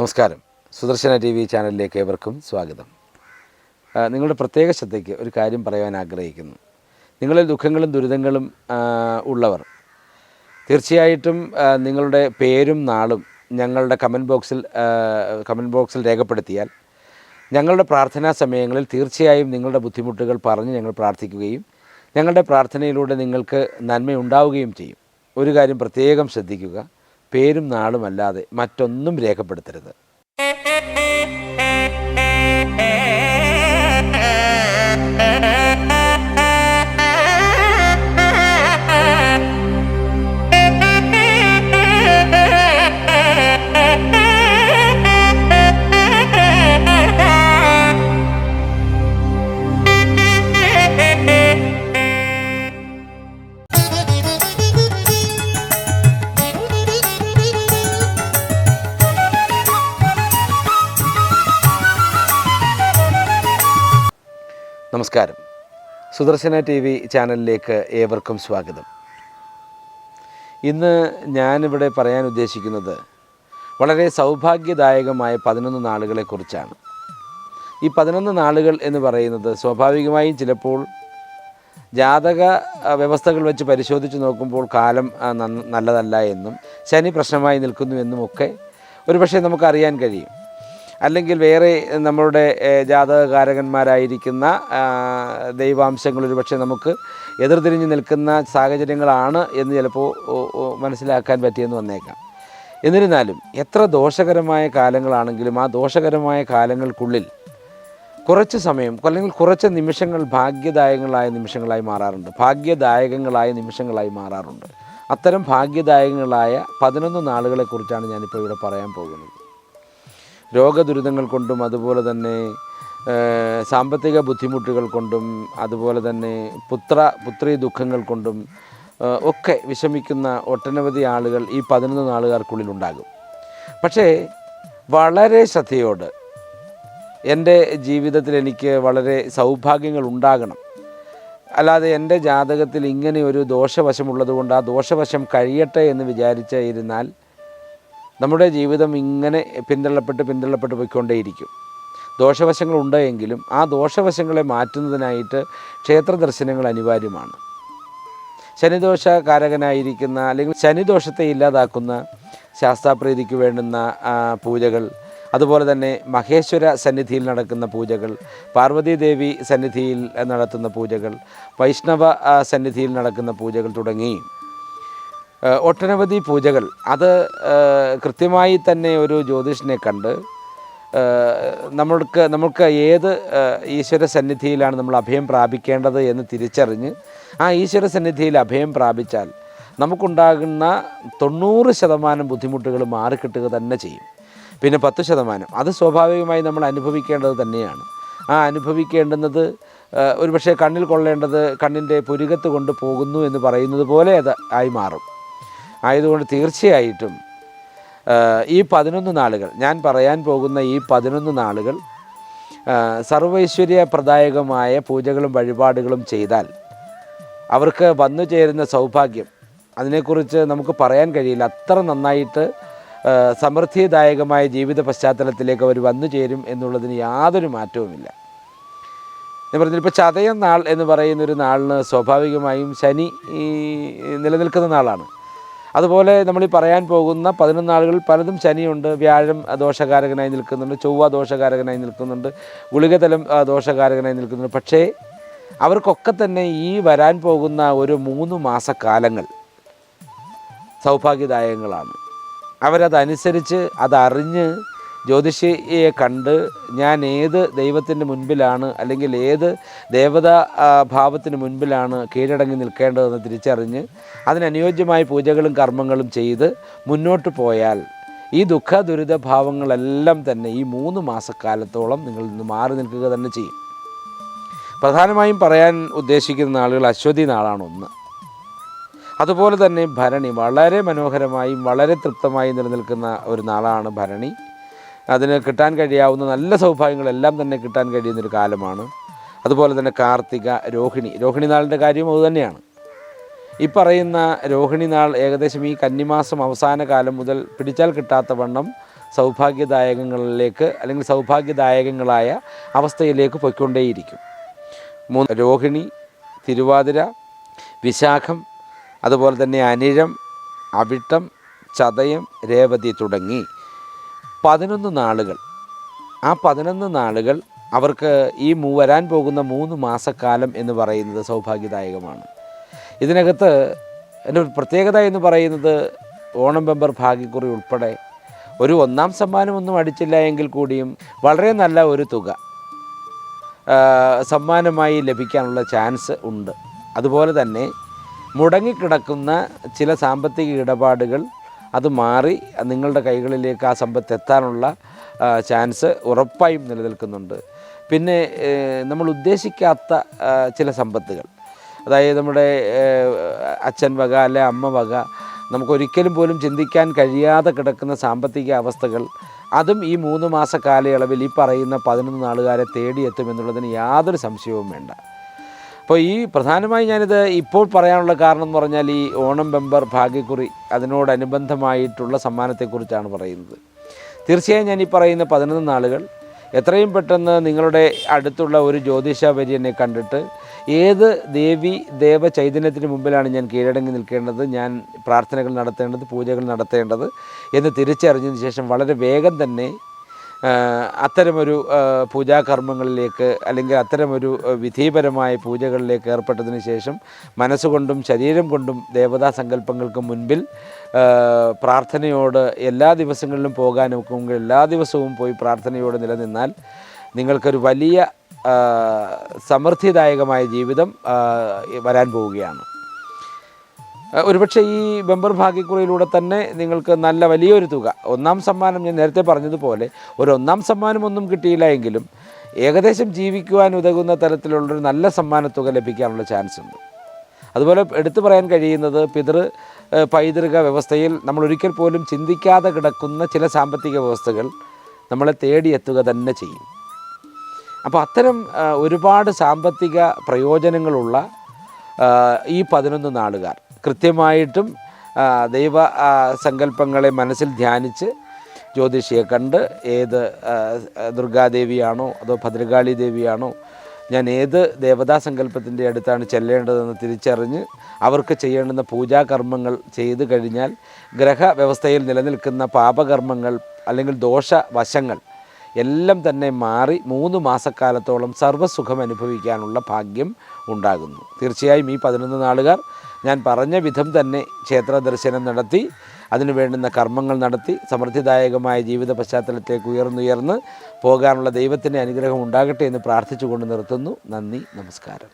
നമസ്കാരം. Sudarshana T V ചാനലിലേക്ക് ഏവർക്കും സ്വാഗതം. നിങ്ങളുടെ പ്രത്യേക ശ്രദ്ധയ്ക്ക് ഒരു കാര്യം പറയാൻ ആഗ്രഹിക്കുന്നു. നിങ്ങളിൽ ദുഃഖങ്ങളും ദുരിതങ്ങളും ഉള്ളവർ തീർച്ചയായിട്ടും നിങ്ങളുടെ പേരും നാളും ഞങ്ങളുടെ കമന്റ് ബോക്സിൽ കമന്റ് ബോക്സിൽ രേഖപ്പെടുത്തിയാൽ ഞങ്ങളുടെ പ്രാർത്ഥനാ സമയങ്ങളിൽ തീർച്ചയായും നിങ്ങളുടെ ബുദ്ധിമുട്ടുകൾ പറഞ്ഞ് ഞങ്ങൾ പ്രാർത്ഥിക്കുകയും ഞങ്ങളുടെ പ്രാർത്ഥനയിലൂടെ നിങ്ങൾക്ക് നന്മയുണ്ടാവുകയും ചെയ്യും. ഒരു കാര്യം പ്രത്യേകം ശ്രദ്ധിക്കുക. പേരും നാളും അല്ലാതെ മറ്റൊന്നും രേഖപ്പെടുത്തരുത് നമസ്കാരം. സുദർശന ടി വി ചാനലിലേക്ക് ഏവർക്കും സ്വാഗതം. ഇന്ന് ഞാനിവിടെ പറയാൻ ഉദ്ദേശിക്കുന്നത് വളരെ സൗഭാഗ്യദായകമായ പതിനൊന്ന് നാളുകളെക്കുറിച്ചാണ് ഈ പതിനൊന്ന് നാളുകൾ എന്ന് പറയുന്നത് സ്വാഭാവികമായും ചിലപ്പോൾ ജാതക വ്യവസ്ഥകൾ വെച്ച് പരിശോധിച്ച് നോക്കുമ്പോൾ കാലം നല്ലതല്ല എന്നും ശനി പ്രശ്നമായി നിൽക്കുന്നു എന്നുമൊക്കെ ഒരുപക്ഷെ നമുക്കറിയാൻ കഴിയും. അല്ലെങ്കിൽ വേറെ നമ്മളുടെ ജാതകകാരകന്മാരായിരിക്കുന്ന ദൈവാംശങ്ങൾ ഒരുപക്ഷെ നമുക്ക് എതിർതിരിഞ്ഞ് നിൽക്കുന്ന സാഹചര്യങ്ങളാണ് എന്ന് ചിലപ്പോൾ മനസ്സിലാക്കാൻ പറ്റിയെന്ന് വന്നേക്കാം. എന്നിരുന്നാലും എത്ര ദോഷകരമായ കാലങ്ങളാണെങ്കിലും ആ ദോഷകരമായ കാലങ്ങൾക്കുള്ളിൽ കുറച്ച് സമയം അല്ലെങ്കിൽ കുറച്ച് നിമിഷങ്ങൾ ഭാഗ്യദായകങ്ങളായ നിമിഷങ്ങളായി മാറാറുണ്ട്. ഭാഗ്യദായകങ്ങളായ നിമിഷങ്ങളായി മാറാറുണ്ട്. അത്തരം ഭാഗ്യദായകങ്ങളായ പതിനൊന്ന് നാളുകളെക്കുറിച്ചാണ് ഞാനിപ്പോൾ ഇവിടെ പറയാൻ പോകുന്നത്. രോഗദുരിതങ്ങൾ കൊണ്ടും അതുപോലെ തന്നെ സാമ്പത്തിക ബുദ്ധിമുട്ടുകൾ കൊണ്ടും അതുപോലെ തന്നെ പുത്ര പുത്രി ദുഃഖങ്ങൾ കൊണ്ടും ഒക്കെ വിഷമിക്കുന്ന ഒട്ടനവധി ആളുകൾ ഈ പതിനൊന്ന് നാളുകാർക്കുള്ളിൽ ഉണ്ടാകും പക്ഷേ വളരെ ശ്രദ്ധയോട് എന്റെ ജീവിതത്തിൽ എനിക്ക് വളരെ സൗഭാഗ്യങ്ങൾ ഉണ്ടാകണം. അല്ലാതെ എന്റെ ജാതകത്തിൽ ഇങ്ങനെ ഒരു ദോഷവശമുള്ളതുകൊണ്ട് ആ ദോഷവശം കഴിയട്ടെ എന്ന് വിചാരിച്ച് ഇരുന്നാൽ നമ്മുടെ ജീവിതം ഇങ്ങനെ പിന്തള്ളപ്പെട്ട് പിന്തള്ളപ്പെട്ട് പോയിക്കൊണ്ടേയിരിക്കും. ദോഷവശങ്ങളുണ്ട് എങ്കിലും ആ ദോഷവശങ്ങളെ മാറ്റുന്നതിനായിട്ട് ക്ഷേത്ര ദർശനങ്ങൾ അനിവാര്യമാണ്. ശനിദോഷകാരകനായിരിക്കുന്ന അല്ലെങ്കിൽ ശനിദോഷത്തെ ഇല്ലാതാക്കുന്ന ശാസ്താപ്രീതിക്ക് വേണ്ടുന്ന പൂജകൾ അതുപോലെ തന്നെ മഹേശ്വര സന്നിധിയിൽ നടക്കുന്ന പൂജകൾ പാർവതീദേവി സന്നിധിയിൽ നടത്തുന്ന പൂജകൾ വൈഷ്ണവ സന്നിധിയിൽ നടക്കുന്ന പൂജകൾ തുടങ്ങി. ഒട്ടനവധി പൂജകൾ. അത് കൃത്യമായി തന്നെ ഒരു ജ്യോതിഷനെ കണ്ട് നമ്മൾക്ക് നമുക്ക് ഏത് ഈശ്വര സന്നിധിയിലാണ് നമ്മൾ അഭയം പ്രാപിക്കേണ്ടത് എന്ന് തിരിച്ചറിഞ്ഞ് ആ ഈശ്വര സന്നിധിയിൽ അഭയം പ്രാപിച്ചാൽ നമുക്കുണ്ടാകുന്ന തൊണ്ണൂറ് ശതമാനം ബുദ്ധിമുട്ടുകൾ മാറിക്കിട്ടുക തന്നെ ചെയ്യും. പിന്നെ പത്ത് ശതമാനം. അത് സ്വാഭാവികമായി നമ്മൾ അനുഭവിക്കേണ്ടത് തന്നെയാണ്. ആ അനുഭവിക്കേണ്ടുന്നത് ഒരുപക്ഷെ കണ്ണിൽ കൊള്ളേണ്ടത് കണ്ണിന്റെ പുരുകത്ത് കൊണ്ട് പോകുന്നു എന്ന് പറയുന്നത് പോലെ അത് ആയി മാറും. ആയതുകൊണ്ട് തീർച്ചയായിട്ടും ഈ പതിനൊന്ന് നാളുകൾ ഞാൻ പറയാൻ പോകുന്ന ഈ പതിനൊന്ന് നാളുകൾ സർവൈശ്വര്യ സർവൈശ്വര്യപ്രദായകമായ പൂജകളും വഴിപാടുകളും ചെയ്താൽ അവർക്ക് വന്നു ചേരുന്ന സൗഭാഗ്യം അതിനെക്കുറിച്ച് നമുക്ക് പറയാൻ കഴിയില്ല. അത്ര നന്നായിട്ട് സമൃദ്ധിദായകമായ ജീവിത പശ്ചാത്തലത്തിലേക്ക് അവർ വന്നു ചേരും എന്നുള്ളതിന് യാതൊരു മാറ്റവുമില്ല. ഞാൻ പറഞ്ഞില്ല ഇപ്പോൾ ചതയം നാൾ എന്ന് പറയുന്നൊരു നാളിന് സ്വാഭാവികമായും ശനി ഈ നിലനിൽക്കുന്ന നാളാണ്. അതുപോലെ നമ്മൾ ഈ പറയാൻ പോകുന്ന പതിനൊന്ന് നാളുകൾ പലതും ശനിയുണ്ട് വ്യാഴം ദോഷകാരകനായി നിൽക്കുന്നുണ്ട് ചൊവ്വ ദോഷകാരകനായി നിൽക്കുന്നുണ്ട് ഗുളികതലം ദോഷകാരകനായി നിൽക്കുന്നുണ്ട്. പക്ഷേ അവർക്കൊക്കെ തന്നെ ഈ വരാൻ പോകുന്ന ഒരു മൂന്ന് മാസക്കാലങ്ങൾ സൗഭാഗ്യദായകങ്ങളാണ്. അവരതനുസരിച്ച് അതറിഞ്ഞ് ജ്യോതിഷിയെ കണ്ട് ഞാൻ ഏത് ദൈവത്തിന്റെ മുൻപിലാണ് അല്ലെങ്കിൽ ഏത് ദേവതാ ഭാവത്തിന് മുൻപിലാണ് കീഴടങ്ങി നിൽക്കേണ്ടതെന്ന് തിരിച്ചറിഞ്ഞ് അതിനനുയോജ്യമായ പൂജകളും കർമ്മങ്ങളും ചെയ്ത് മുന്നോട്ട് പോയാൽ ഈ ദുഃഖ ദുരിത ഭാവങ്ങളെല്ലാം തന്നെ ഈ മൂന്ന് മാസക്കാലത്തോളം നിങ്ങളിൽ നിന്ന് മാറി നിൽക്കുക തന്നെ ചെയ്യും. പ്രധാനമായും പറയാൻ ഉദ്ദേശിക്കുന്ന നാളുകൾ അശ്വതി നാളാണ് ഒന്ന്. അതുപോലെ തന്നെ ഭരണി വളരെ മനോഹരമായും വളരെ തൃപ്തമായും നിലനിൽക്കുന്ന ഒരു നാളാണ് ഭരണി. അതിന് കിട്ടാൻ കഴിയാവുന്ന നല്ല സൗഭാഗ്യങ്ങളെല്ലാം തന്നെ കിട്ടാൻ കഴിയുന്നൊരു കാലമാണ്. അതുപോലെ തന്നെ കാർത്തിക രോഹിണി. രോഹിണി നാളിന്റെ കാര്യവും അതുതന്നെയാണ് ഈ പറയുന്ന രോഹിണി നാൾ ഏകദേശം ഈ കന്നിമാസം അവസാന കാലം മുതൽ പിടിച്ചാൽ കിട്ടാത്ത വണ്ണം സൗഭാഗ്യദായകങ്ങളിലേക്ക് അല്ലെങ്കിൽ സൗഭാഗ്യദായകങ്ങളായ അവസ്ഥയിലേക്ക് പൊയ്ക്കൊണ്ടേയിരിക്കും. മൂന്ന് രോഹിണി തിരുവാതിര വിശാഖം അതുപോലെ തന്നെ അനിഴം അവിട്ടം ചതയം രേവതി തുടങ്ങി. പതിനൊന്ന് നാളുകൾ. ആ പതിനൊന്ന് നാളുകൾ അവർക്ക് ഈ വരാൻ പോകുന്ന മൂന്ന് മാസക്കാലം എന്ന് പറയുന്നത് സൗഭാഗ്യദായകമാണ്. ഇതിനകത്ത് എന്റെ ഒരു പ്രത്യേകത എന്ന് പറയുന്നത് ഓണം ബെമ്പർ ഭാഗ്യക്കുറി ഉൾപ്പെടെ ഒരു ഒന്നാം സമ്മാനമൊന്നും അടിച്ചില്ല എങ്കിൽ കൂടിയും വളരെ നല്ല ഒരു തുക സമ്മാനമായി ലഭിക്കാനുള്ള ചാൻസ് ഉണ്ട്. അതുപോലെ തന്നെ മുടങ്ങിക്കിടക്കുന്ന ചില സാമ്പത്തിക ഇടപാടുകൾ അത് മാറി നിങ്ങളുടെ കൈകളിലേക്ക് ആ സമ്പത്ത് എത്താനുള്ള ചാൻസ് ഉറപ്പായും നിലനിൽക്കുന്നുണ്ട്. പിന്നെ നമ്മൾ ഉദ്ദേശിക്കാത്ത ചില സമ്പത്തുകൾ. അതായത് നമ്മുടെ അച്ഛൻ വക അല്ലെ അമ്മ വക നമുക്കൊരിക്കലും പോലും ചിന്തിക്കാൻ കഴിയാതെ കിടക്കുന്ന സാമ്പത്തിക അവസ്ഥകൾ അതും ഈ മൂന്ന് മാസ കാലയളവിൽ ഈ പറയുന്ന പതിനൊന്ന് നാളുകാരെ തേടിയെത്തുമെന്നുള്ളതിന് യാതൊരു സംശയവും വേണ്ട. അപ്പോൾ ഈ പ്രധാനമായി ഞാനിത് ഇപ്പോൾ പറയാനുള്ള കാരണം എന്ന് പറഞ്ഞാൽ ഈ ഓണം ബെമ്പർ ഭാഗ്യക്കുറി അതിനോടനുബന്ധമായിട്ടുള്ള സമ്മാനത്തെക്കുറിച്ചാണ് പറയുന്നത്. തീർച്ചയായും ഞാൻ ഈ പറയുന്ന പതിനൊന്ന് നാളുകൾ എത്രയും പെട്ടെന്ന് നിങ്ങളുടെ അടുത്തുള്ള ഒരു ജ്യോതിഷാപര്യനെ കണ്ടിട്ട് ഏത് ദേവി ദേവ ചൈതന്യത്തിന് മുമ്പിലാണ് ഞാൻ കീഴടങ്ങി നിൽക്കേണ്ടത് ഞാൻ പ്രാർത്ഥനകൾ നടത്തേണ്ടത് പൂജകൾ നടത്തേണ്ടത് എന്ന് തിരിച്ചറിഞ്ഞതിന് ശേഷം വളരെ വേഗം തന്നെ അത്തരമൊരു പൂജാകർമ്മങ്ങളിലേക്ക് അല്ലെങ്കിൽ അത്തരമൊരു വിധിപരമായ പൂജകളിലേക്ക് ഏർപ്പെട്ടതിന് ശേഷം മനസ്സുകൊണ്ടും ശരീരം കൊണ്ടും ദേവതാ സങ്കല്പങ്ങൾക്ക് മുൻപിൽ പ്രാർത്ഥനയോട് എല്ലാ ദിവസങ്ങളിലും ഒക്കുമെങ്കിൽ എല്ലാ ദിവസവും പോയി പ്രാർത്ഥനയോട് നിലനിന്നാൽ നിങ്ങൾക്കൊരു വലിയ സമൃദ്ധിദായകമായ ജീവിതം വരാൻ പോവുകയാണ്. ഒരുപക്ഷെ ഈ ബമ്പർ ഭാഗ്യക്കുറിയിലൂടെ തന്നെ നിങ്ങൾക്ക് നല്ല വലിയൊരു തുക. ഒന്നാം സമ്മാനം ഞാൻ നേരത്തെ പറഞ്ഞതുപോലെ ഒരു ഒന്നാം സമ്മാനം ഒന്നും കിട്ടിയില്ല എങ്കിലും ഏകദേശം ജീവിക്കുവാൻ ഉതകുന്ന തരത്തിലുള്ളൊരു നല്ല സമ്മാനത്തുക ലഭിക്കാനുള്ള ചാൻസ് ഉണ്ട് അതുപോലെ എടുത്തു പറയാൻ കഴിയുന്നത് പിതൃ പൈതൃക വ്യവസ്ഥയിൽ നമ്മൾ ഒരിക്കൽ പോലും ചിന്തിക്കാതെ കിടക്കുന്ന ചില സാമ്പത്തിക വ്യവസ്ഥകൾ നമ്മളെ തേടിയെത്തുക തന്നെ ചെയ്യും. അപ്പോൾ അത്തരം ഒരുപാട് സാമ്പത്തിക പ്രയോജനങ്ങളുള്ള ഈ പതിനൊന്ന് നാളുകാർ കൃത്യമായിട്ടും ദൈവ സങ്കല്പങ്ങളെ മനസ്സിൽ ധ്യാനിച്ച് ജ്യോതിഷിയെ കണ്ട് ഏത് ദുർഗാദേവിയാണോ അതോ ഭദ്രകാളി ദേവിയാണോ ഞാൻ ഏത് ദേവതാ സങ്കല്പത്തിന്റെ അടുത്താണ് ചെല്ലേണ്ടതെന്ന് തിരിച്ചറിഞ്ഞ് അവർക്ക് ചെയ്യേണ്ടുന്ന പൂജാകർമ്മങ്ങൾ ചെയ്തു കഴിഞ്ഞാൽ ഗ്രഹ വ്യവസ്ഥയിൽ നിലനിൽക്കുന്ന പാപകർമ്മങ്ങൾ അല്ലെങ്കിൽ ദോഷവശങ്ങൾ എല്ലാം തന്നെ മാറി മൂന്ന് മാസക്കാലത്തോളം സർവസുഖം അനുഭവിക്കാനുള്ള ഭാഗ്യം ഉണ്ടാകുന്നു. തീർച്ചയായും ഈ പതിനൊന്ന് നാളുകാർ ഞാൻ പറഞ്ഞ വിധം തന്നെ ക്ഷേത്ര ദർശനം നടത്തി അതിനു വേണ്ടുന്ന കർമ്മങ്ങൾ നടത്തി സമൃദ്ധിദായകമായ ജീവിത പശ്ചാത്തലത്തിലേക്ക് ഉയർന്നുയർന്ന് പോകാനുള്ള ദൈവത്തിന്റെ അനുഗ്രഹം ഉണ്ടാകട്ടെ എന്ന് പ്രാർത്ഥിച്ചുകൊണ്ട് നിർത്തുന്നു. നന്ദി നമസ്കാരം.